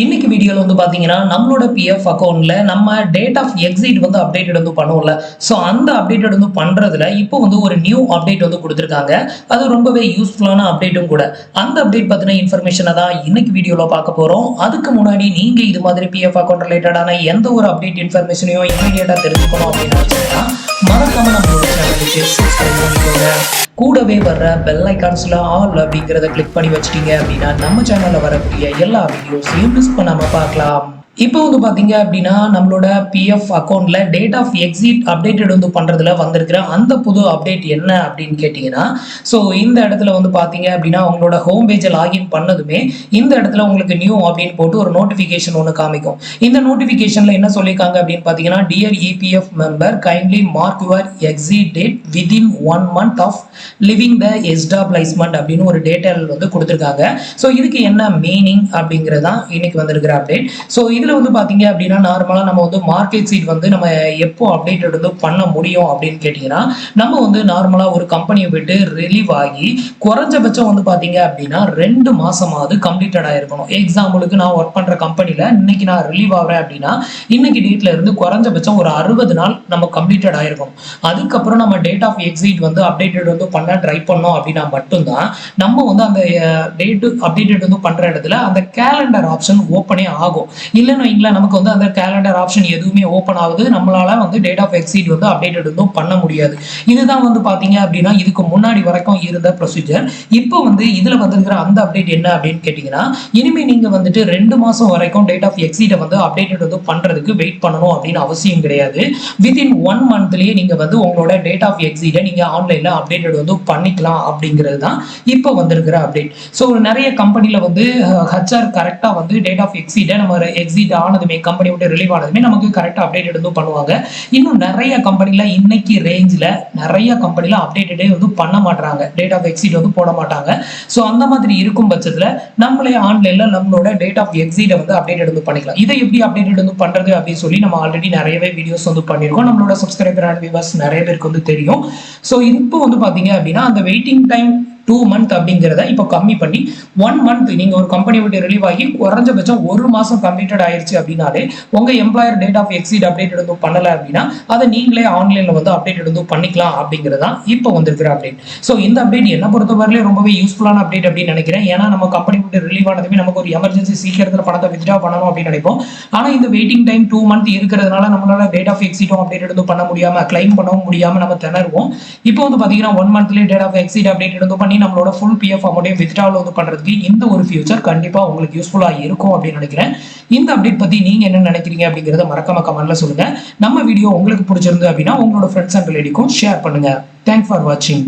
வந்து பார்த்தீங்கன்னா நம்மளோட பிஎஃப் அக்கௌண்ட்ல நம்ம டேட் ஆஃப் எக்ஸிட் வந்து அப்டேட் வந்து பண்ணுவோம்ல. ஸோ அந்த அப்டேட்டட் வந்து பண்றதுல இப்போ வந்து ஒரு நியூ அப்டேட் வந்து கொடுத்துருக்காங்க. அது ரொம்பவே யூஸ்ஃபுல்லான அப்டேட்டும் கூட. அந்த அப்டேட் பத்தின இன்ஃபர்மேஷனை தான் இன்னைக்கு வீடியோவில் பார்க்க போறோம். அதுக்கு முன்னாடி நீங்க இது மாதிரி பிஎஃப் அக்கௌண்ட் ரிலேட்டடான எந்த ஒரு அப்டேட் இன்ஃபர்மேஷனையும் இமீடியட்டா தெரிஞ்சுக்கணும் அப்படின்னு வச்சுக்கலாம் மறக்காம நம்மளோட சேனலுக்கு சப்ஸ்கிரைப் பண்ணிக்கோங்க கூடவே வர்ற பெல் ஐக்கான்ஸ்ல ஆல் அப்படிங்கிறத கிளிக் பண்ணி வச்சிட்டீங்க அப்படின்னா நம்ம சேனல்ல வரக்கூடிய எல்லா வீடியோஸையும் மிஸ் பண்ணாம பார்க்கலாம். இப்போ வந்து பார்த்தீங்க அப்படின்னா நம்மளோட பிஎஃப் அக்கௌண்ட்ல டேட் ஆஃப் எக்ஸிட் அப்டேட்டட் வந்து பண்றதுல வந்திருக்கிற அந்த புது அப்டேட் என்ன அப்படின்னு கேட்டீங்கன்னா ஸோ இந்த இடத்துல வந்து பார்த்தீங்க அப்படின்னா உங்களோட ஹோம் பேஜை லாகின் பண்ணதுமே இந்த இடத்துல உங்களுக்கு நியூ அப்படின்னு போட்டு ஒரு நோட்டிஃபிகேஷன் ஒன்று காமிக்கும். இந்த நோட்டிஃபிகேஷன்ல என்ன சொல்லியிருக்காங்க அப்படின்னு பார்த்தீங்கன்னா dear EPF member kindly mark your exit date within one month of leaving the establishment அப்படின்னு ஒரு டேட்டல் வந்து கொடுத்துருக்காங்க. ஸோ இதுக்கு என்ன மீனிங் அப்படிங்கிறது தான் இன்னைக்கு வந்திருக்கிற அப்டேட் ஸோ இதில் வந்து பார்த்தீங்க அப்படின்னா நார்மலாக நம்ம வந்து மார்க்கெட் சீட் வந்து நம்ம எப்போ அப்டேட்டட் எடுத்து பண்ண முடியும் அப்படின்னு கேட்டிங்கன்னா நம்ம வந்து நார்மலாக ஒரு கம்பெனியை விட்டு ரிலீவ் ஆகி குறைஞ்சபட்சம் வந்து பார்த்தீங்க அப்படின்னா ரெண்டு மாசமாவது கம்ப்ளீட்டடாக இருக்கணும் எக்ஸாம்பிளுக்கு நான் ஒர்க் பண்ணுற கம்பெனியில் இன்னைக்கு நான் ரிலீவ் ஆகிறேன் அப்படின்னா இன்னைக்கு டேட்ல இருந்து குறைஞ்சபட்சம் ஒரு அறுபது நாள் நம்ம கம்ப்ளீட்டட் ஆயிருக்கணும். அதுக்கப்புறம் நம்ம டேட் ஆஃப் எக்ஸிட் வந்து அப்டேட்டட் வந்து பண்ண ட்ரை பண்ணோம் அப்படின்னா மட்டும்தான் நம்ம வந்து அந்த டேட்டு அப்டேட்டட் வந்து பண்ற இடத்துல அந்த கேலண்டர் ஆப்ஷன் ஓப்பனே ஆகும். இல்லைன்னு வைங்களா நமக்கு வந்து அந்த கேலண்டர் ஆப்ஷன் எதுவுமே ஓப்பன் ஆகுது. நம்மளால வந்து டேட் ஆஃப் எக்ஸிட் வந்து அப்டேட் வந்து பண்ண முடியாது. இதுதான் வந்து பார்த்தீங்க அப்படின்னா இதுக்கு முன்னாடி வரைக்கும் இருந்த ப்ரொசீஜர் இப்போ வந்து இதுல வந்திருக்கிற அந்த அப்டேட் என்ன அப்படின்னு கேட்டிங்கன்னா இனிமேல் நீங்க வந்துட்டு ரெண்டு மாசம் வரைக்கும் டேட் ஆஃப் எக்ஸிட்டை வந்து அப்டேட்டட் வந்து பண்றதுக்கு வெயிட் பண்ணணும் அப்படின்னு அவசியம் கிடையாது. வித்தின் ஒன் மந்த்லயே நீங்க வந்து உங்களோட டேட் ஆஃப் எக்ஸிட்டை நீங்க ஆன்லைன்ல அப்டேட்டட் வந்து பண்ணிக்கலாம் அப்படிங்கிறது தான் இப்போ வந்திருக்கிற அப்டேட் ஸோ நிறைய கம்பெனில வந்து ஹச்ஆர் கரெக்டாக வந்து டேட் ஆஃப் எக்ஸிட்டை நம்ம எக்ஸிட் ஆனதுமே கம்பெனி விட்டு ரிலீவ் ஆனதுமே நமக்கு கரெக்டாக அப்டேட் வந்து பண்ணுவாங்க. இன்னும் நிறைய கம்பெனில இன்னைக்கு ரேஞ்சில் நிறைய கம்பெனில அப்டேட்டடே வந்து பண்ண மாட்டாங்க டேட் ஆஃப் எக்ஸிட் வந்து போட மாட்டாங்க. ஸோ அந்த மாதிரி இருக்கும் பட்சத்தில் நம்மளே ஆன்லைன்ல நம்மளோட டேட் ஆஃப் எக்ஸிட்டை வந்து அப்டேட் வந்து பண்ணிக்கலாம். இதை எப்படி அப்டேட் வந்து பண்றது அப்படின்னு சொல்லி நம்ம ஆல்ரெடி நிறையவே வீடியோஸ் வந்து பண்ணியிருக்கோம். நம்மளோட சப்ஸ்கிரைபர் அண்ட் வியூவர்ஸ் நிறைய பேருக்கு வந்து தெரியும். ஸோ இப்போ வந்து பார்த்தீங்க அப்படின்னா அந்த வெயிட்டிங் டைம் டூ மந்த் அப்படிங்கிறத இப்போ கம்மி பண்ணி ஒன் மந்த் நீங்க ஒரு கம்பெனி விட்டு ரிலீவ் ஆகி குறைஞ்சபட்சம் ஒரு மாசம் கம்ப்ளீட்டட் ஆயிருச்சு அப்படின்னாலே உங்க employer date of exit update எடுத்து பண்ணல அப்படின்னா அதை நீங்களே ஆன்லைன்ல வந்து அப்டேட் எடுத்து பண்ணிக்கலாம் அப்படிங்கிறது தான் இப்போ வந்திருக்கிற அப்டேட் ஸோ இந்த அப்டேட் என்ன பொறுத்தவரையிலே ரொம்பவே யூஸ்ஃபுல்லான அப்டேட் அப்படின்னு நினைக்கிறேன். ஏன்னா நம்ம கம்பெனி விட்டு ரிலீவ் ஆனதுமே நமக்கு ஒரு எமர்ஜென்சி சீக்கிரத்தில் பணத்தை வித்ட்ரா பண்ணணும் அப்படின்னு நினைப்போம். ஆனா இந்த வெயிட்டிங் டைம் டூ மந்த் இருக்கிறதுனால நம்மளால டேட் ஆஃப் எக்ஸிட்டும் அப்டேட் எடுத்து பண்ண முடியாம கிளைம் பண்ணவும் முடியாம நம்ம திணறுவோம். இப்போ வந்து பாத்தீங்கன்னா ஒன் மந்த்லேயே டேட் ஆஃப் எக்ஸிட் அப்டேட் எடுத்து பண்ணி நம்மளோட ஃபுல் பிஎஃப் அமௌண்ட்டையும் வித்ட்ராவல் வந்து பண்றதுக்கு இந்த ஒரு ஃபியூச்சர் கண்டிப்பா உங்களுக்கு யூஸ்ஃபுல்லா இருக்கும் அப்படின்னு நினைக்கிறேன். இந்த அப்டேட் பத்தி நீங்க என்ன நினைக்கிறீங்க அப்படிங்கறத மறக்காம கமெண்ட்ல சொல்லுங்க. நம்ம வீடியோ உங்களுக்கு பிடிச்சிருந்து அப்படின்னா உங்களோட ஃப்ரெண்ட்ஸ் அண்ட் ரிலேட்டிவ்க்கும் ஷேர் பண்ணுங்க. தேங்க்ஸ் ஃபார் வாட்சிங்